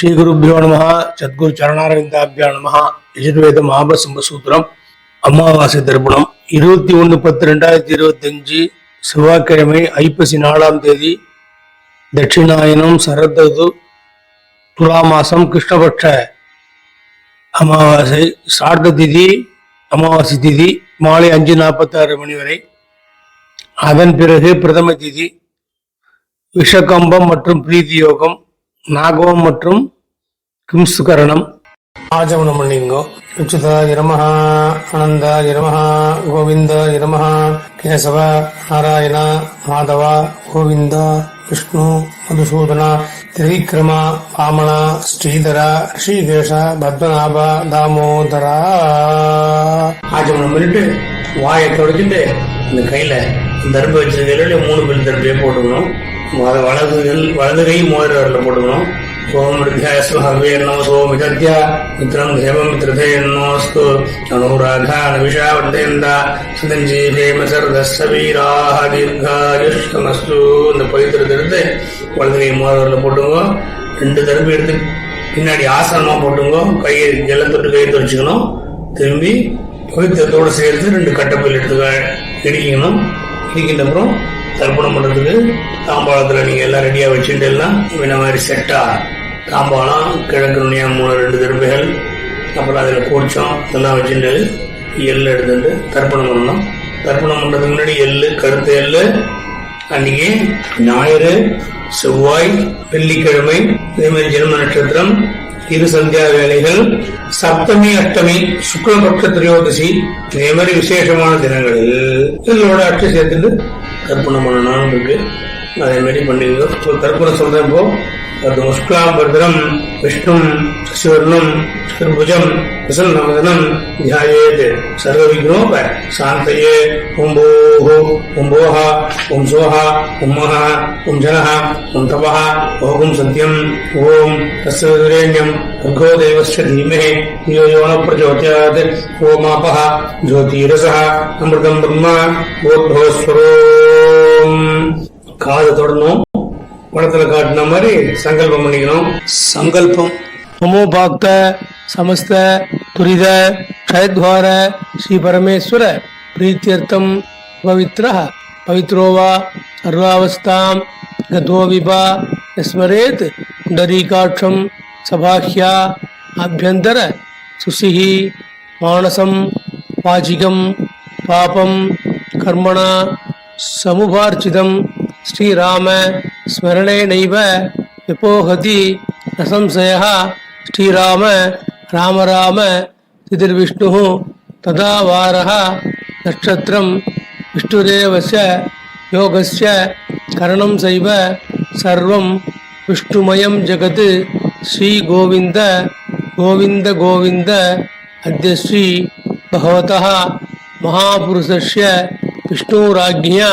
ஸ்ரீகுருப்பியோ நம சத்குரு சரணாரவிந்தாபியா நம யஜுர்வேத மகாபசம்ப சூத்திரம் அமாவாசை தர்ப்பணம் இருபத்தி ஒன்று பத்து ரெண்டாயிரத்தி இருபத்தஞ்சு செவ்வாய்க்கிழமை ஐப்பசி நாலாம் தேதி தட்சிணாயனம் சரதது துலா மாசம் கிருஷ்ணபட்ச அமாவாசை சார்த்த திதி அமாவாசை திதி மாலை அஞ்சு நாற்பத்தாறு மணி வரை. அதன் பிறகு பிரதம திதி விஷகம்பம் மற்றும் பிரீதி யோகம் நாகவம் மற்றும் கிம்சுகரணம். ஆஜமனம் பண்ணிங்கோ உச்சிதாய நமஹ ஆனந்தாய நமஹ கோவிந்தாய நமஹ கேசவ நாராயண மாதவ கோவிந்த விஷ்ணு மதுசூதன திரிவிக்ரம வாமன ஸ்ரீதர ரிஷிகேஷ பத்மநாப தாமோதரா. ஆஜமனம் பண்ணிட்டு வாயை தொடச்சிட்டு இந்த கையில தர்ப வச்சிருக்கையில மூணு பில் தர்பையை போட்டுக்கணும். அதை வலது வலது கை மோதிரவரில் வரல போட்டுக்கணும் ஓம் மிருத்யாஸ்மஹவே சோம் மிதத்யா மித்ரம் தேவம் மித்ரதே நமஸ்து அனுராகா நவிஷா வர்தேந்தா சுதஞ்சி ஹேமசர்தஸ்ஸ வீராக இந்த பவித்திரத்தை எடுத்து வலது கை மோதிரவரில் போட்டுங்க ரெண்டு தரப்பு எடுத்து பின்னாடி ஆசனமா போட்டுங்க கையை தொட்டு கையை துடைச்சிக்கணும் திரும்பி பவித்திரத்தோடு சேர்த்து ரெண்டு கட்டப்பில் எடுத்து இடிக்கணும் இடிக்கின்ற அப்புறம் தர்ப்பணம் பண்ணுறதுக்கு தாம்பாளத்தில் நீங்க எல்லாம் ரெடியாக வச்சுட்டு எல்லாம் இந்த மாதிரி செட்டாக தாம்பாளம் கிழக்கு நுனியா மூணு ரெண்டு திருப்பைகள் அப்புறம் அதில் கூச்சம் இதெல்லாம் வச்சுட்டு எள்ளு எடுத்துட்டு தர்ப்பணம் பண்ணணும். தர்ப்பணம் பண்ணுறதுக்கு முன்னாடி எள்ளு கருத்து எள்ளு அன்னைக்கு ஞாயிறு செவ்வாய் வெள்ளிக்கிழமை இதே மாதிரி ஜென்ம நட்சத்திரம் இரு சந்தியா வேலைகள் சப்தமி அஷ்டமி சுக்லபக்ஷ திரையோதசி இதே மாதிரி விசேஷமான தினங்களில் இதோட அட்சை சேர்த்துட்டு தர்ப்பணம் பண்ணணும் இருக்கு அதே மாதிரி பண்ணிங்க இப்போ தர்ப்பணம் சொல்றேன் இப்போ அது முஷ்கலாம் பத்ரம் விஷ்ணும் சிவர்ணம் திருபுஜம் பிரசன்னமதனம் தியாயேத் சர்வ விக்னோப சாந்தயே ஓம் போஹோ ஓம் போஹா ஓம் சோஹா ஓம் மஹா ஓம் ஜனஹ ஓம் தபஹ ஓம் சத்யம் ஓம் தஸ்வரேண்யம் भगो देवस्य धीमहि धियो यो न प्रचोदयात् ओमापः ज्योतिरसः अमृतं ब्रह्म போத்பவஸ்வரோம் காதை தொடணும் படத்துல காட்டின மாதிரி சங்கல்பம் பண்ணிக்கணும். சங்கல்பம். மமோபாக்த சமஸ்த துரித க்ஷயத்வார ஸ்ரீ பரமேஸ்வர பிரீத்தியர்த்தம் பவித்ரா பவித்ரோவா சர்வாவஸ்தாம் கதோவிபா ஸ்மரேத் குண்டரீகாட்சம் சபாஹ்யா அபியந்தர சுசிஹி மானசம் வாச்சிகம் பாபம் கர்மணா சமுபார்ச்சிதம் ஸ்ரீராம ஸ்மரணே நைவ எப்போஹதி நசம்சயா ஸ்ரீராம ராம ராம சிதிர்விஷ்ணு ததா வாரக நட்சத்திரம் விஷ்ணுரேவச யோகஸ்ய கரணம் செய்வ சர்வம். விஷ்ணுமயம் ஜகத் ஸ்ரீ கோவிந்த கோவிந்த கோவிந்த அத்ய பகவத மகாபுருஷஸ்ய விஷ்ணுராஜ்யா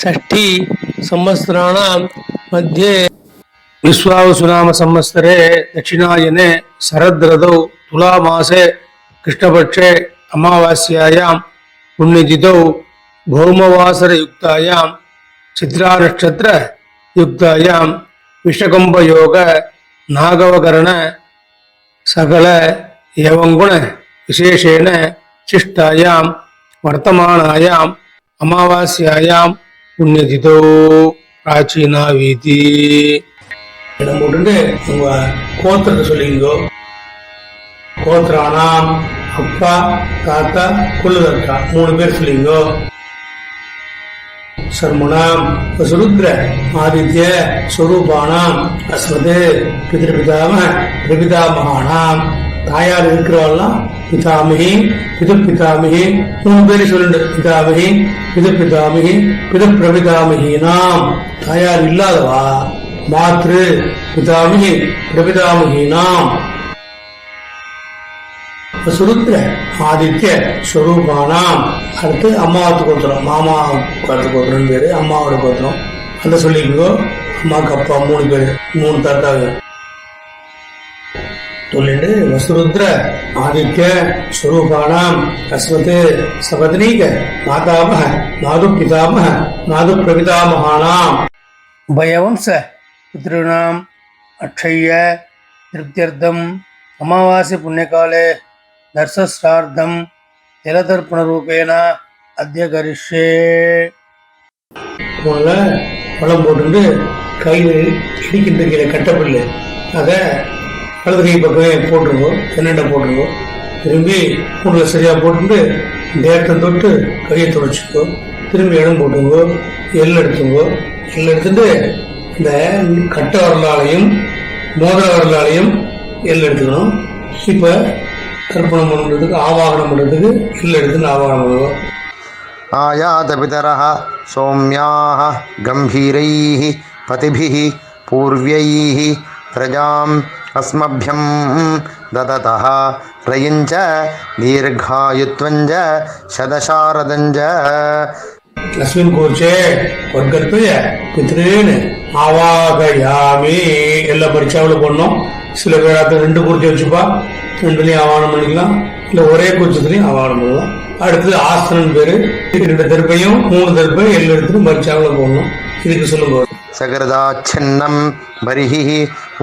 षष्ठी संवत्सराणां मध्ये विश्वावसुनाम संवत्सरे दक्षिणायने शरद्रदौ तुलामासे कृष्णपक्षे अमावास्यायां पुण्यतिथौ भौमवासरयुक्तायां चित्रानक्षत्रयुक्तायां विषकम्बयोग नागवकरण सकल एवं गुण विशेषेण शिष्टायां वर्तमानायाम् अमावास्यायां புண்ணியதிதோ பிராச்சீனா வீதி. இடம் போட்டு உங்க கோத்திரத்தை சொல்லிங்கோ கோத்திரானாம் அப்பா தாத்தா குலதர்த்தா மூணு பேர் சொல்லிங்கோ சர்மணாம் சுருத்ர ஆதித்ய ஸ்வரூபானாம் அஸ்மது பிதிருபிதாம பிரபிதாமகானாம். தாயார் இருக்கிறவாள்லாம் பிதாமிகி பிது பிதாமிகி மூணு பேர் சொல்லுண்டு பிதாமிகி பிது பிதாமிகி பிது பிரபிதாமிகினாம் தாயார் இல்லாதவா? மாத்ரு பிதாமகி பிரபிதாமகினாம் சுருத்ர ஆதித்ய ஸ்வரூபானாம். அடுத்து அம்மாவுக்கு கோத்திரம். மாமா கருத்து கோத்திரம் பேரு. அம்மாவோட கோத்திரம். அந்த சொல்லிக்கோ அம்மாவுக்கு அப்பா மூணு பேரு மூணு தாத்தாங்க. சொல்லிட்டு வசுருத்ர ஆதித்ய ஸ்வரூபானாம் தஸ்மத் சபத்னீக மாதாமக மாது பிதாமக மாது பிரபிதாமகானாம் உபயவம்ச பித்ருணாம் அக்ஷய திருப்தியர்த்தம் அமாவாசை புண்ணியகாலே தர்சஸ்ரார்த்தம் ஜலதர்ப்பணரூபேண அத்திய கரிஷே முதல்ல பழம் போட்டுட்டு கையில் இடிக்கின்ற கீழே கட்டப்பில்லை அதை வலது கை பக்கமே போட்டுருவோம் என்னென்ன போட்டிருவோம். திரும்பி கூண்டில் சரியாக போட்டுட்டு தேட்டை தொட்டு கையை துடைச்சிக்கோ திரும்பி இடம் போட்டுங்கோ எல் எடுத்துங்கோ எல் எடுத்துட்டு இந்த கட்ட வரலாலையும் மோதிர வரலாலையும் எல் எடுத்துக்கணும். இப்போ தர்ப்பணம் பண்ணுறதுக்கு ஆவாகனம் பண்ணுறதுக்கு எள் எடுத்து ஆவாகனம் பண்ணுவோம். ஆயாத பிதரா சௌமியாக கம்பீரை பதிபிகி பூர்வியை प्रजाम् अस्मभ्यं ददतः रयञ्च दीर्घायुत्वञ्च शतशारदञ्च லக்ஷ்மன் கோச்சே வர்க்கத்துய பித்ருன்னு ஆவாகயாமி எல்லா பரீட்சாவில் பண்ணோம் சில பேர் அதை ரெண்டு குறிச்சி வச்சுப்பா ரெண்டுலையும் ஆவானம் பண்ணிக்கலாம் இல்லை ஒரே குறிச்சத்துலையும் ஆவானம் பண்ணலாம் அடுத்தது ஆஸ்தனன் பேரு ரெண்டு தெருப்பையும் மூணு தெருப்பையும் எல்லாம் எடுத்துட்டு பரீட்சாவில் போடணும் இதுக்கு சொல்லுங்க. சகரதாச்சின்னம் பரிஹி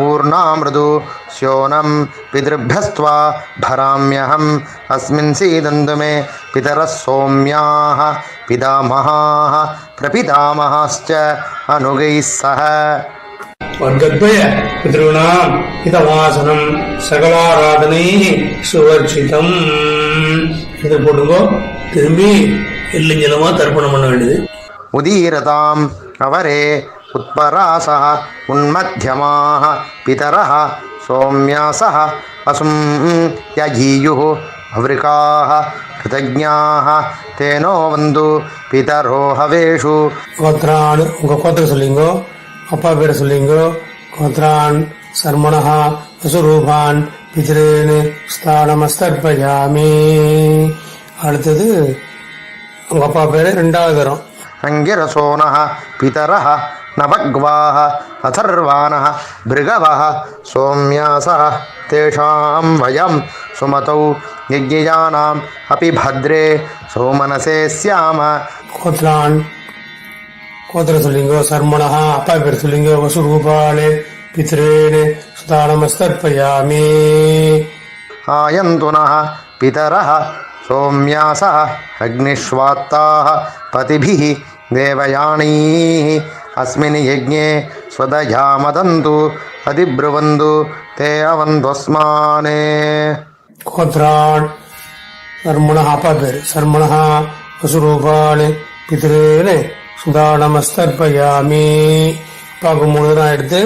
ஊர்ணாமிருது ஸ்யோனம் பிதிருபியஸ்துவா பராமியகம் அஸ்மின் சீதந்துமே பிதரஸ் சோம்யாக பிதாமகாக பிரபிதாமகாஸ்ச அனுகை சக வர்க்கத்வய பிதॄணாம் ஹிதவாசனம் சகலாராதனை சுவர்ஷிதம் இது போட்டுங்கோ திரும்பி இல்லைஞ்சலமா தர்ப்பணம் பண்ண வேண்டியது. உதீரதாம் அவரே உத்பராசா உன்மத்தியமாக பிதர சோம்யாச வசும் யஜீயு அவரிகாக கிருதஜாக தேனோ வந்து பிதரோ ஹவேஷு. கோத்ரான் உங்கள் கோத்திரம் சொல்லிங்கோ அப்பா பேரை சொல்லிங்கோ கோத்ரான் சர்மணா வசுரூபான் பிதிரேனு ஸ்தானமஸ்தர்பயாமி. அடுத்தது உங்கள் அப்பா பேர் ரெண்டாவது தரம். अंगिरसो पितर न अथर्वाण भृगव सौम्यास तयम सुमत सुमतौ अपि भद्रे सौमनसे स्याम। गोत्रान् गोत्रसुलिङ्गो सर्मणः अपकृतुलिङ्गो वसुरूपाणे पितॄन् सुदानमस्तर्पयामि आयन्तु नः पितरः सौम्यासः अग्निष्वात्ताः पतिभिः देवयानीः अस्मिन् यज्ञे स्वदया मदन्तु अधिब्रुवन्तु ते अवन्त्वस्मान् கோத்ரான் சர்மணஹா அப்பா பேர் சர்மணஹா வசுரூபான் பித்ரேன் சுதானமஸ்தர்ப்பயாமி அப்பாவுக்கு மூணு தான் எடுத்து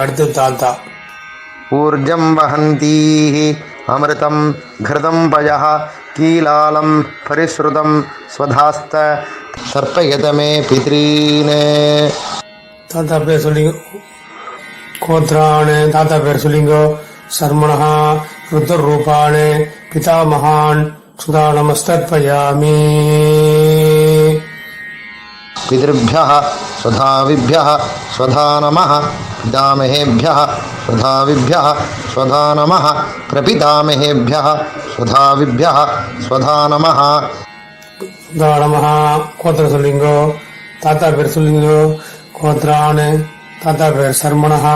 அடுத்து தாத்தா ऊर्जं वहन्तीः अमृतं घृतं पयः கீலாலம் பரிஸ்ருதம் ஸ்வதாஸ்த சர்ப்பயதமே பித்ரீனே தாத்தா பேர் சொல்லிங்க. கோத்ரானு தாத்தா பேர் சொல்லிங்கோ. சர்மணா ருத்தர் ரூபானு பிதாமகான் சுதா நமஸ்தர்ப்பயாமி பிதிருபியா स्वधाविभ्यः स्वधा नमः पितामहेभ्यः स्वधाविभ्यः स्वधा नमः प्रपितामहेभ्यः स्वधाविभ्यः स्वधा नमः சுதானமஹா கோத்திரம் சொல்லிங்கோ தாத்தா பேர் சொல்லிங்கோ கோத்ரான் தாத்தா பேர் சர்மணஹா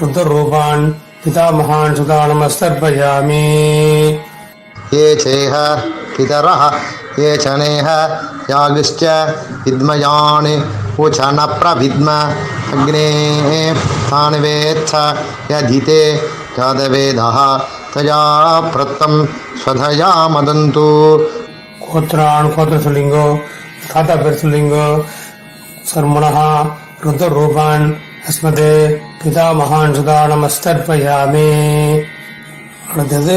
ருத்ரூபான் பிதாமகான் சுதானமஸ்தர்ப்பயாமி ये चेह पितरः ये च नेह यागिश्च विद्मयान् उच न प्रविद्म अग्ने तान् वेत्थ यधिते जातवेदः तया प्रत्तं स्वधया मदन्तु கோத்ரான் கோத்திரம் சொல்லிங்கோ தாத்தா பேர் சொல்லிங்கோ சர்மணஹா ருத்ரூபான் அஸ்மதே பிதாமகான் சுதானமஸ்தர்ப்பயாமி அடுத்தது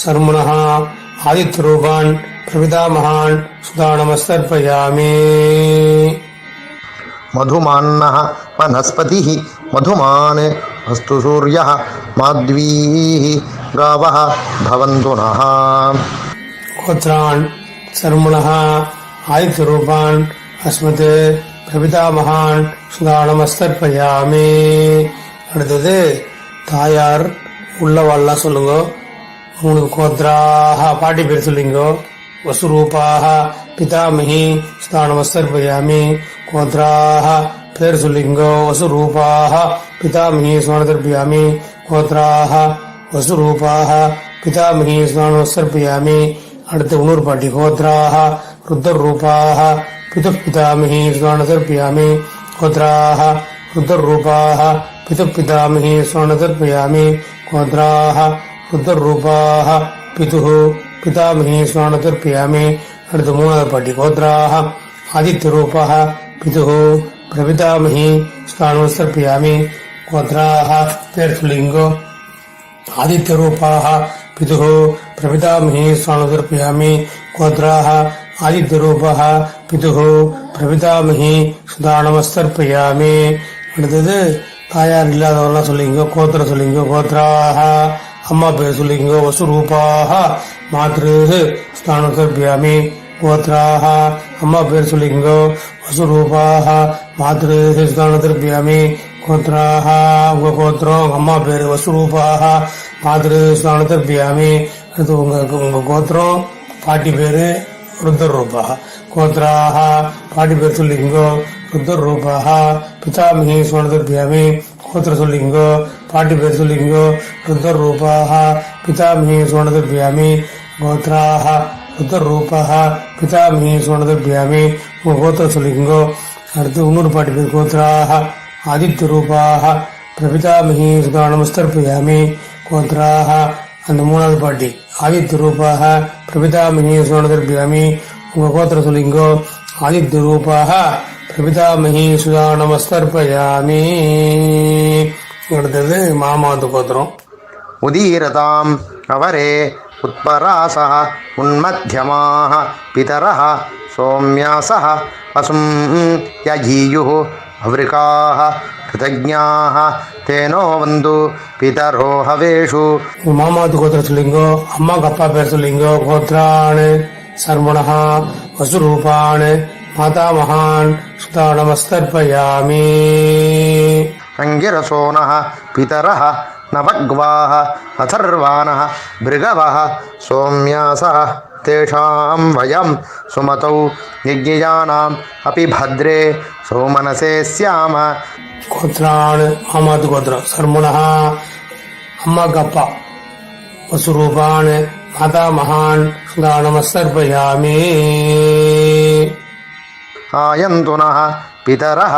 சர்மணா ஆதித்ய ரூபான் பிரபிதாமகான் சுதா நமஸ்தர்ப்பயாமி मधुमान्नः वनस्पतिः मधुमान् अस्तु सूर्यः माध्वीः गावः भवन्तु नः கோத்ரான் சர்மணா ஆதித்ய ரூபான் அஸ்மத் பிரபிதாமகான் சுதா நமஸ்தர்ப்பயாமி அடுத்தது தாயார் உள்ளவாள்லாம் சொல்லுங்க மூணு கோத்ராக பாட்டி பேர் சொல்லிங்கோ. வசுரூபாக பிதாமகி ஸ்தானமஸ்தர்பயாமி. நமஸ்தர்ப்பயாமி கோத்ராக பேர் சொல்லிங்கோ. வசுரூபாக பிதாமகி சுதானதர்ப்பயாமி கோத்ராக வசுரூபாக பிதாமகி சுதானமஸ்தர்ப்பயாமி அடுத்து இன்னொரு பாட்டி கோத்ராக ருத்தரூபாக பிது பிதாமகி சுதானதர்ப்பயாமி கோத்ராக ருத்தரூபாக பிது பிதாமகி சுதானதர்ப்பயாமி கோத்ராக ருத்தரூபாக பிதுகு பிதாமகேஸ்வரன் அடுத்து பியாமே அடுத்து மூணாவது பாட்டி கோத்ராக. ஆதித்யரூபாக பிதுகு பிரபிதாமகி ஸ்நானோஸ்தர் பியாமே கோத்ராக தேர்த்துலிங்கோ ஆதித்யரூபாக பிதுகு பிரபிதாமகி ஸ்நானோஸ்தர் பியாமே கோத்ராக ஆதித்யரூபாக பிதுகு பிரபிதாமகி சுதானமஸ்தர்பயாமே அடுத்தது தாயார் இல்லாதவரெல்லாம் சொல்லிங்க கோத்திர சொல்லிங்க கோத்ராக. அம்மா பேர் சொல்லிங்க வசுரூபாக மாத்ரு ஸ்தானத்தர்ப்பயாமி கோத்ராக அம்மா பேர் சொல்லிங்க வசுரூபாக மாத்ரு ஸ்தானத்தர்ப்பயாமி கோத்ராக உங்க கோத்திரம் அம்மா பேர் வசுரூபாக மாத்ரு ஸ்தானத்தர்ப்பயாமி அடுத்து உங்க உங்க கோத்திரம் பாட்டி பேரு ருத்தர் ரூபாக கோத்ராக பாட்டி பேர் சொல்லிங்கோ ருத்தர் ரூபாக பிதாமகி சுவனதர்பியாமி கோத்திர சொல்லிங்கோ பாட்டி பேர் சொல்லிங்கோ ருத்ர ரூபாக பிதாமகி சுவனதர்பியாமி. கோத்ராக ருத்ர ரூபாக பிதாமகி சுவனதர்பியாமி. உங்க கோத்திரம் சொல்லிங்கோ அடுத்து இன்னொரு பாட்டு பேர் கோத்ராக ஆதித்ய ரூபாக பிரபிதாமகி சுதானமஸ்தர்ப்பயாமி கோத்ராக அந்த மூணாவது பாட்டி ஆதித்ய ரூபாக பிரபிதாமகி சுதானதர்பியாமி உங்க கோத்திரம் சொல்லிங்கோ ஆதித்ய ரூபாக பிரபிதாமகி சுதானமஸ்தர்ப்பயாமி அடுத்தது மாமாந்து கோத்திரம். உதீரதாம் அவரே உத்பராச உன்மத்தியமாக பிதர சோம்யாச பசும் யஜீயு அவ்ரிகாக கிருதஜாக தேனோ வந்து பிதரோ ஹவேஷு. மாமாத்து கோத்திர சொல்லிங்கோ அம்மாவுக்கு அப்பா பேர் சொல்லிங்கோ கோத்ரானு சர்மணா வசுரூபான் மாதாமகான் சுதானமஸ்தர்பயாமி. अंगिरसो न पितर नवग्वा अथर्वाण भृगव सौम्यास तेषां वयं सुमतौ यज्ञयानाम् भद्रे सौमनसे स्याम। गोत्राण अहमद गोत्र सर्मुणः अम्मगप्प वसुरूपान् माता महान् सुधा नमस्सर्पयामि आयन्तु नः पितरः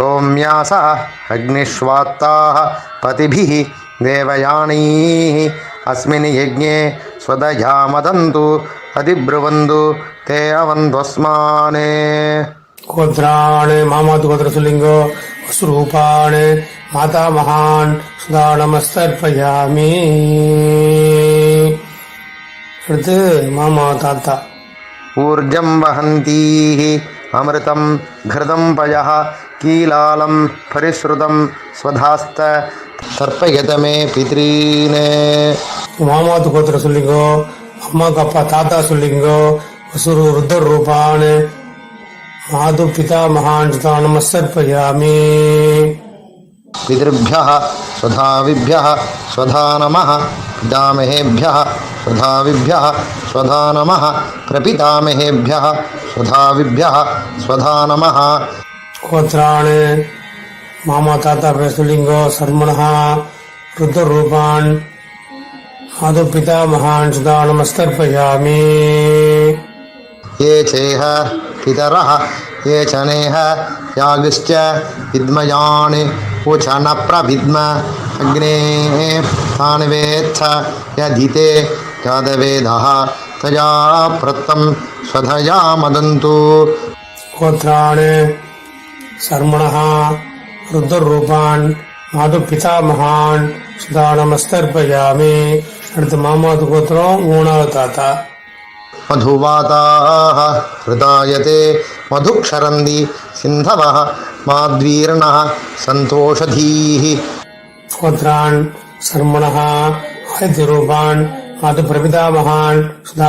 सौम्यासः अग्निष्वात्ताः पतिभिः देवयानीः अस्मिन् यज्ञे स्वदया मदन्तु अधिब्रुवन्तु ते अवन्त्वस्मान् கோத்ரான் மாமாத்து கோத்திரம் சொல்லிங்கோ வசுரூபான் மாதாமகான் சுதானமஸ்தர்ப்பயாமி அடுத்து மாமா தாத்தா ऊर्जं वहन्तीः अमृतं घृतं पयः कीलालं परिश्रुतं स्वधास्त तर्पयत मे पितॄन् மாமாத்து கோத்திரம் சொல்லிங்கோ அம்மாக்கு அப்பா தாத்தா சொல்லிங்கோ வசுரு ருத்ர ரூபான் மாது பிதாமகான் சுதானமஸ்தர்ப்பயாமி पितृभ्यः स्वधाविभ्यः स्वधा नमः पितामहेभ्यः स्वधाविभ्यः स्वधा नमः प्रपितामहेभ्यः स्वधाविभ्यः स्वधा नमः गोत्राण मामा ताता वैसुलिंगो सर्मण रुद्ररूपाण आदो पिता महान सुधा नमस्कर्पयामी ये चेह पितर ये चनेह नेह यागिश्च विद्मयाणि उचन प्रभिद्म अग्ने तानवेत्थ यदिते यादवेदः तजा प्रत्तम स्वधया मदन्तु। गोत्राणे सर्मणः रुद्ररूपान् மாது பிதாமகான் சுதா நமஸ்தர்ப்பயாமி அடுத்து மாமாவது கோத்திரம் மூணாவது தாத்தா मधुवाताः हृदायते मधुक्षरन्ति सिन्धवः माद्वीर्णः सन्तोषधीः கோத்ரான் சர்மணः ஆதித்யரூபான் மாது பிரபிதாமகான் சுதா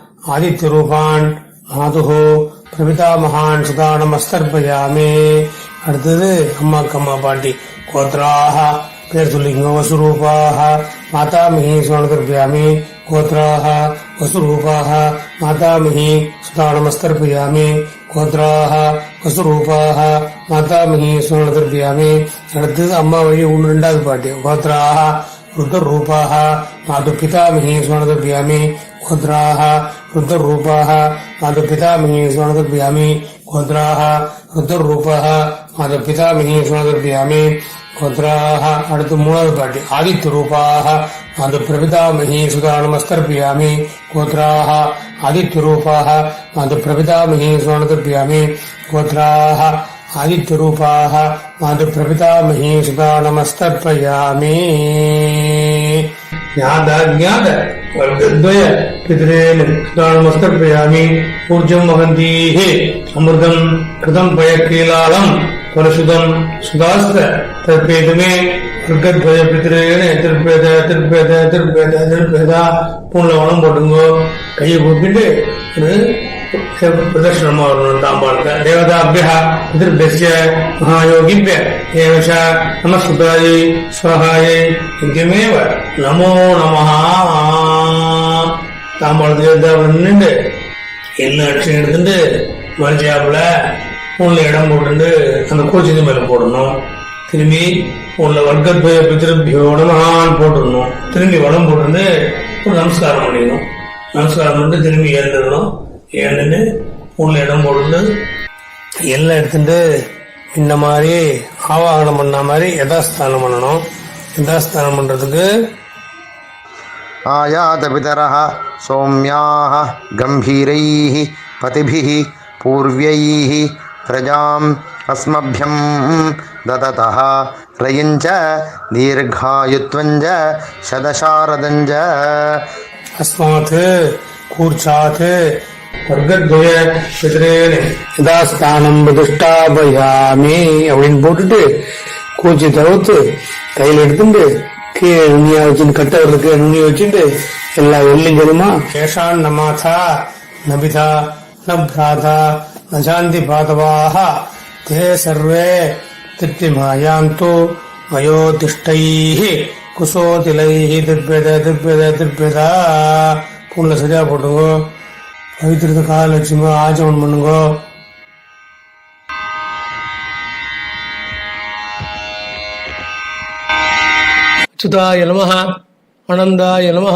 ஆதித்யரூபான் மாதுகு பிரபிதா மகான் சுதா நமஸ்தர்பயாமே அடுத்தது அம்மா கம்மா பாட்டி கோத்ராக பேர் சொல்லிக்கணும் வசுரூபாக மாதாமிகி சுதானதர்பயாமே கோத்ராக வசுரூபாக மாதாமிகி சுதா நமஸ்தர்பயாமே கோத்ராக வசுரூபாக மாதாமிகி சுதானதர்பயாமே அடுத்தது அம்மா வழி ஒன்று ரெண்டாவது பாட்டி கோத்ராக ருத்ரூபாக மாது பிதாமிகி சுதானதர்பயாமே गोत्राः रुद्ररूपाः मातुपितामही स्वर्णदर्भयामि गोत्राः रुद्ररूपाः मातुपितामही स्वर्णदर्भयामि गोत्राः அடுத்து மூணாவது பாட்டி ஆதித்ய ரூபாக மாது பிரபிதாமகி சுதா நமஸ்தர்பியாமி கோத்ராக ஆதித்ய ரூபாக மாது பிரபிதாமகி சுவர்ணதர்பியாமி கோத்ராக आदित्यरूपाः मातृप्रपितामही सुता नमस्तर्पयामि ज्ञाताज्ञात वर्गद्वय पितरेण सुता नमस्तर्पयामि ऊर्जं वहन्तीः अमृतं कृतं पयकीलालम् परशुदं सुदास्त तर्पेतमे वर्गद्वय पितरेण திருப்பேத திருப்பேத திருப்பேத திருப்பேதா பூண்ல வனம் போட்டுங்கோ கையை கூப்பிட்டு பிரதர்ஷனமோ தாம்பாளுக்கு தேவதாபிய பிதிருபிய மகாயோகிபிய ஏவச நமஸ்ருதாயை சுவாகாயை இங்கமேவ நமோ நம தாம்பாளத்துக்கு தேவதா நின்று என்ன அட்சம் எடுத்துட்டு மனுஷாப்புல உள்ள இடம் போட்டுண்டு அந்த கோச்சிக்கு மேல போடணும். திரும்பி உள்ள வர்க்கத்வய பித்திருபியோடமான் போட்டுடணும். திரும்பி உடம்பு போட்டு நமஸ்காரம் பண்ணிடணும். நமஸ்காரம் பண்ணிட்டு திரும்பி எழுந்துடணும் ஏழுன்னு உள்ள இடம் கொடுத்து எல்லாம் எடுத்துட்டு இந்த மாதிரி ஆவாகனம் பண்ண மாதிரி யதாஸ்தானம் பண்ணணும். யதாஸ்தானம் பண்ணுறதுக்கு ஆயாத பிதரஹ சௌமியாக கம்பீரை பதிபி பூர்வியை பிரஜாம் அஸ்மபியம் ததத ரயிஞ்ச தீர்காயுத்வஞ்ச சதசாரதஞ்ச. அஸ்மாத் கூர்ச்சாத் வர்க்கத்வய பிதரேன். யதாஸ்தானம் பிரதிஷ்டாபயாமி அப்படின்னு போட்டுட்டு கூச்சி தவிர்த்து கையில் எடுத்துட்டு கீழே நுண்ணியா வச்சுட்டு கட்டவர்களுக்கு நுண்ணிய வச்சுட்டு எல்லா வெள்ளியும் தெரியுமா? ஏஷான் நமாதா நபிதா ந பிராதா ந சாந்தி பாதவாக தே சர்வே திட்டிமாயாந்து மயோதிஷ்டைः குசோதிலைः திருப்பேத திருப்பேத திருப்பேதா பூனில் சரியா போட்டுங்கோ பவித்திரத்தை கால் வச்சுங்க ஆச்சமன் பண்ணுங்கோ அச்சுதாய நம ஆனந்தாய நம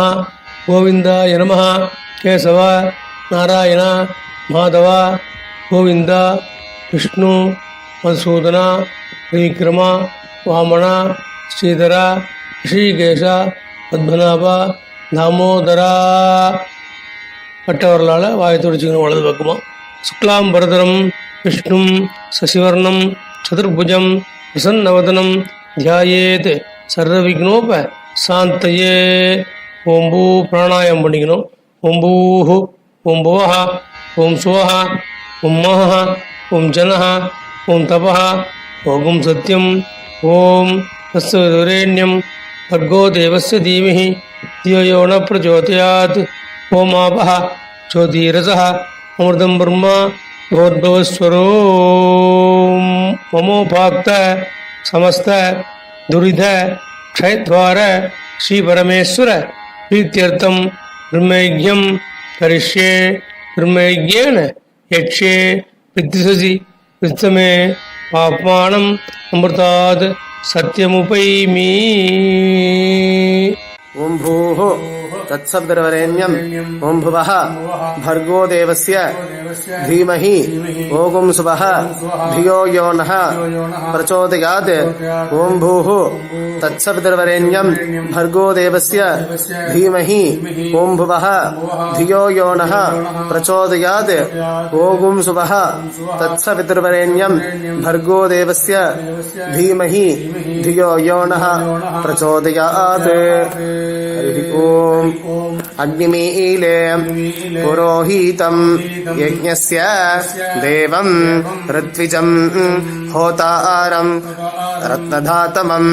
கோவிந்தாய நம கேசவ நாராயண மாதவ கோவிந்த விஷ்ணு மதுசூதன விக்ரம வாமன ஸ்ரீதர ரிஷிகேஷ பத்மநாப தாமோதரா பட்டவர்களால் வாயை துடிச்சுக்கணும் வலது பக்கமாக சுக்லாம் பரதரம் விஷ்ணும் சசிவர்ணம் சதுர்புஜம் பிரசன்னவதனம் தியாயேத் சர்வவிக்னோப சாந்தயே ஓம் பூ பிராணாயம் பண்ணிக்கணும் ஓம் பூஹு ஓம் புவஹ ஓம் சுவஹ ஓம் மஹ ஓம் ஜனஹ ஓம் தபஹ ஓம் சத்யம் ஓம் தஸ்வரேண்யம் भर्गो देवस्य धीमहि धियो यो न प्रचोदयात् ओमापः ज्योतिरसः अमृतं ब्रह्म भवद्भवस्वरो ममोपाक्त समस्त दुरिधक्षयत्वार श्रीपरमेश्वर प्रीत्यर्थं नृमैज्ञं करिष्ये नृर्मैज्ञेन यक्ष्ये विद्युसि प्रथमे पाप्मानम् अमृतात् सत्यमुपैमि। ओं भूः तत्सवितर्वरेण्यम् ओं भुवः भर्गो देवस्य धीमहि ओगुं सुवः धियो यो नः प्रचोदया ओं भूः तत्सवितर्वरेण्यम् भर्गो देवस्य ओं भुवः धियो यो नः प्रचोदयात् भर्गो धियो यो ो अग्निमीलेयम् पुरोहीतम् यज्ञस्य देवम् ऋत्विजम् होतारम् रत्नधातमं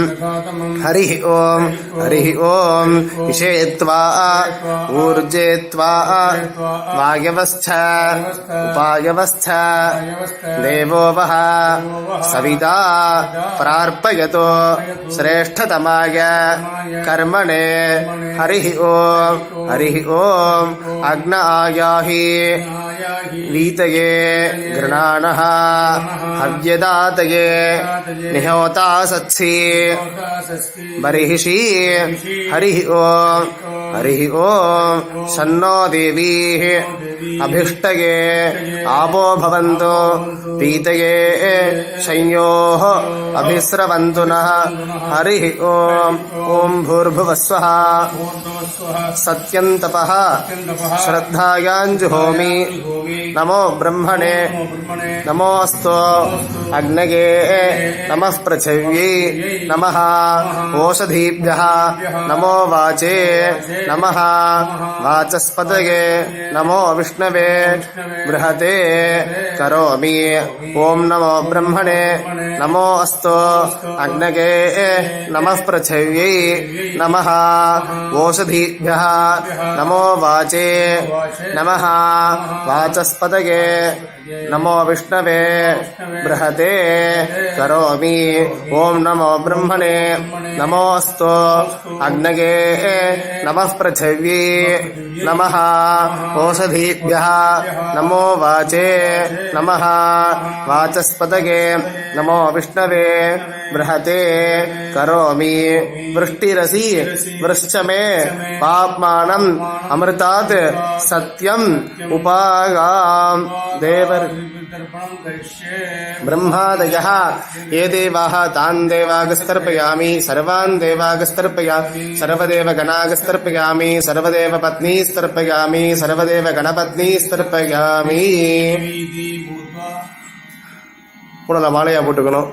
हरिः ॐ हरिः ॐ विषेत्वा ऊर्जेत्वा वायवस्थ उपायवस्थ देवो वः सविता प्रार्पयतो श्रेष्ठतमाय कर्मणे हरिः ॐ हरिः ॐ अग्न आयाहि वीतये गृणाणः हव्यदातये निहोता सत्सि बर्हिषि। हरिः ॐ हरिः ॐ शन्नो देवीः। अभिष्टये। आपो भवन्तु। पीतये संयोः। अभिस्रवन्तु नः। हरिः ॐ ॐ भूर्भुवस्वः। सत्यन्तपः श्रद्धायाञ्जुहोमि। नमो ब्रह्मणे नमोऽस्तु अग्नये नमः पृथिव्यै नमः ओषधीभ्यः नमो वाचे नमः वाचस्पतये नमो विष्णवे बृहते करोमि ॐ नमो ब्रह्मणे नमो अस्तु अग्नये नमः पृथिव्यै नमः ओषधीभ्यः नमो वाचे नमः वाचस्पतये नमो विष्णवे बृहते करोमि ॐ नमो ब्रह्मणे नमो अस्तु अग्नये नमः पृथिव्यै नमः ओषधीभ्यः नमो वाचे नमः वाचस्पतये नमो विष्णवे बृहते करोमि वृष्टिरसि वृश्च मे पाप्मानम् अमृतात् सत्यम् उपागाम् देवर् ब्रह्मादयः ये देवाः तान् देवागस्तर्पयामि सर्वान् देवागस्तर्पयामि सर्वदेवगणागस्तर्पयामि सर्वदेव पत्नीस्तर्पयामि सर्वदेव गणपत्नीस्तर्पयामि உடல மாலையா போட்டுக்கணும்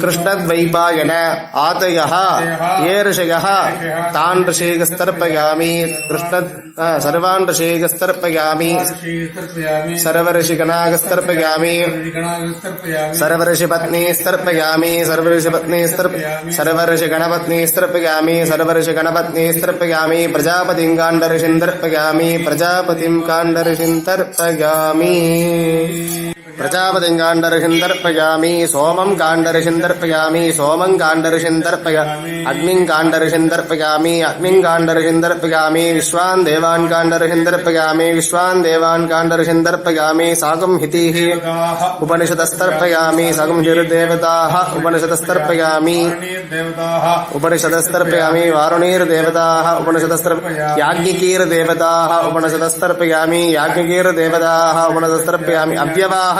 கிருஷ்ணத்வைபாயன ஆதய ஏருஷய தான் ரிஷேகஸ்தர்ப்பயாமி கிருஷ்ண சர்வான் ரிஷேகஸ்தர்ப்பயாமி சர்வரிஷிகணாகஸ்தர்ப்பயாமி சர்வரிஷிபத்னேஸ்தர்ப்பயாமி சர்வரிஷிபத்னேஸ்தர் சர்வரிஷிகணபத்னேஸ்தர்ப்பயாமி சர்வரிஷிகணபத்னேஸ்தர்ப்பயாமி பிரஜாபதிம் காண்டரிஷிந்தர்ப்பயாமி பிரஜாபதிம் காண்டரிஷிந்தர்ப்பயாமி பிரஜாபதிங்காண்டரிஷிந்தர்ப்பயாமி சோமம் காண்டரிஷிந்தர்ப்பயாமி சோமம் காண்டரிஷிந்தர்ப்பய அக்னிங் காண்டரிஷிந்தர்ப்பயாமி அக்னிங் காண்டரிஷிந்தர்ப்பயாமி விஸ்வான் தேவான் காண்டரிஷிந்தர்ப்பயாமி விஸ்வான் தேவான் காண்டரிஷிந்தர்ப்பயாமி சாகம் ஹிதீஹி உபனிஷதஸ்தர்ப்பயாமி சகம் ஹிருதேவதாக உபனிஷதஸ்தர்ப்பயாமி உபனிஷதஸ்தர்ப்பயாமி வாருணீர்தேவதாக உபனிஷதஸ்தர்ப்ப யாஜ்ஞிகீர்தேவதாக உபனிஷதஸ்தர்ப்பயாமி யாஜ்ஞிகீர்தேவதாக உபனிஷதஸ்தர்ப்பயாமி அவ்யவாக याज्ञिकीर्देवताः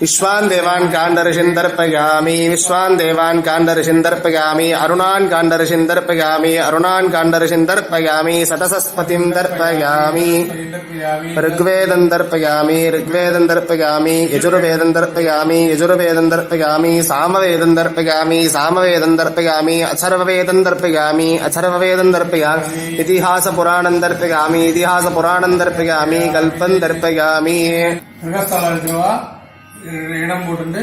விஸ்வான் தேவான் காண்டரிஷின் தர்ப்பயாமி விஸ்வான் தேவான் காண்டரிஷின் தர்ப்பயாமி அருணான் காண்டரிஷின் தர்ப்பயாமி அருணான் காண்டரிஷின் தர்ப்பயாமி சதசஸ்பதிம் தர்ப்பயாமி ருக்வேதம் தர்ப்பயாமி ருக்வேதம் தர்ப்பயாமி யஜுர்வேதம் தர்ப்பயாமி யஜுர்வேதம் தர்ப்பயாமி சாமவேதம் தர்ப்பயாமி சாமவேதம் தர்ப்பயாமி அசர்வவேதம் தர்ப்பயாமி அசர்வவேதம் தர்ப்பயாமி இதிஹாச புராணம் தர்ப்பயாமி இதிஹாச புராணம் தர்ப்பயாமி கல்பம் தர்ப்பயாமி இடம் போட்டு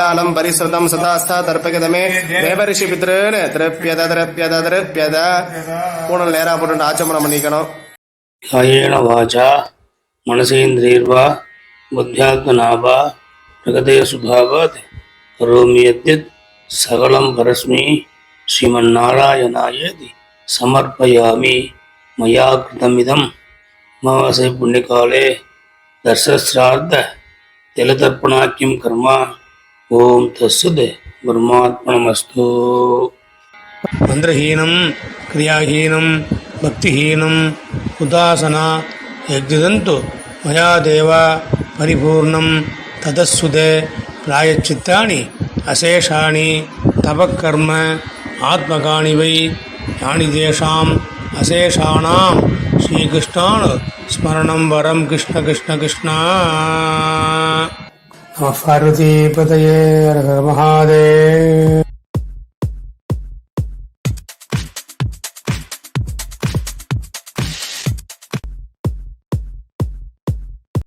कीलालं परिसृतं सदास्था तर्पयत मे தேவரிஷி பித்ருன்னு திருப்பியத திருப்பியத திருப்பியத பூணல் நேரா போட்டு ஆச்சமனம் பண்ணிக்கணும் कायेण वाचा मनसेन्द्रियर्वा बुद्ध्यात्मना वा प्रगते स्वभावात् करोमि यद्यत् सकलं परस्मै श्रीमन्नारायणायेति समर्पयामि मया कृतमिदं अमावास्ये पुण्यकाले दर्शश्राद्ध तिलतर्पणाख्यं ஓம் தசுத் பிரமாத்மனமஸ்து. மந்திரஹீனம் கிரியாஹீனம் பக்திஹீனம் உதாசனா யஜ்ஜிதந்து மயா தேவா பரிபூர்ணம் ததஸ்சுதே பிராயச்சித்தாணி அசேஷாணி தபக்கர்ம ஆத்மகாணிவை யானி தேஷாம் அசேஷானாம் ஸ்ரீகிருஷ்ணான் ஸ்மரணம் வரம் கிருஷ்ண கிருஷ்ண கிருஷ்ணா. பார்வதி பதயே ஹர